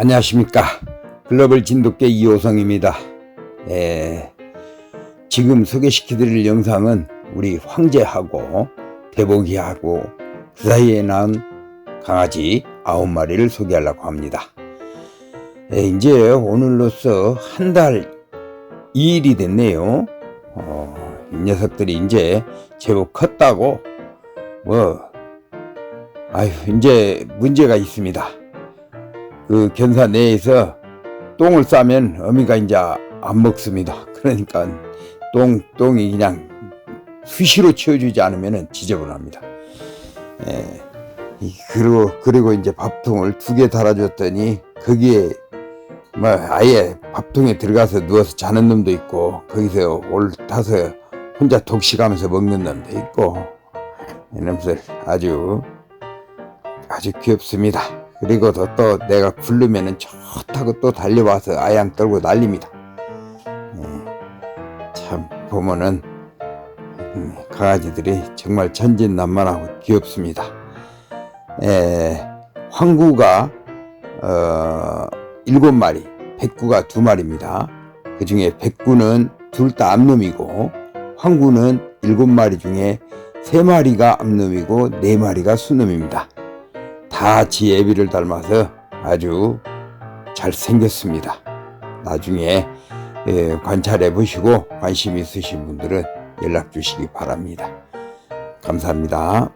안녕하십니까. 글로벌 진돗개 이호성입니다. 예, 지금 소개시켜 드릴 영상은 우리 황제하고 대복이하고 그 사이에 낳은 강아지 아홉 마리를 소개하려고 합니다. 예, 이제 오늘로써 한 달 2일이 됐네요. 어, 이 녀석들이 이제 제법 컸다고 뭐 아유 이제 문제가 있습니다. 그 견사 내에서 똥을 싸면 어미가 이제 안 먹습니다. 그러니까 똥 똥이 그냥 수시로 치워주지 않으면 지저분합니다. 예. 이- 그리고 그리고 이제 밥통을 두 개 달아줬더니 거기에 뭐 아예 밥통에 들어가서 누워서 자는 놈도 있고 거기서 올타서 혼자 독식하면서 먹는 놈도 있고 이놈들 아주 아주 귀엽습니다. 그리고 또, 또 내가 부르면은 좋다고 또 달려와서 아양 떨고 난립니다. 예, 참 보면은 음, 강아지들이 정말 천진난만하고 귀엽습니다. 예, 황구가 어, 일곱 마리, 백구가 두 마리입니다. 그 중에 백구는 둘 다 암놈이고 황구는 일곱 마리 중에 세 마리가 암놈이고 네 마리가 순놈입니다. 다 지 애비를 닮아서 아주 잘 생겼습니다. 나중에 예, 관찰해 보시고 관심 있으신 분들은 연락 주시기 바랍니다. 감사합니다.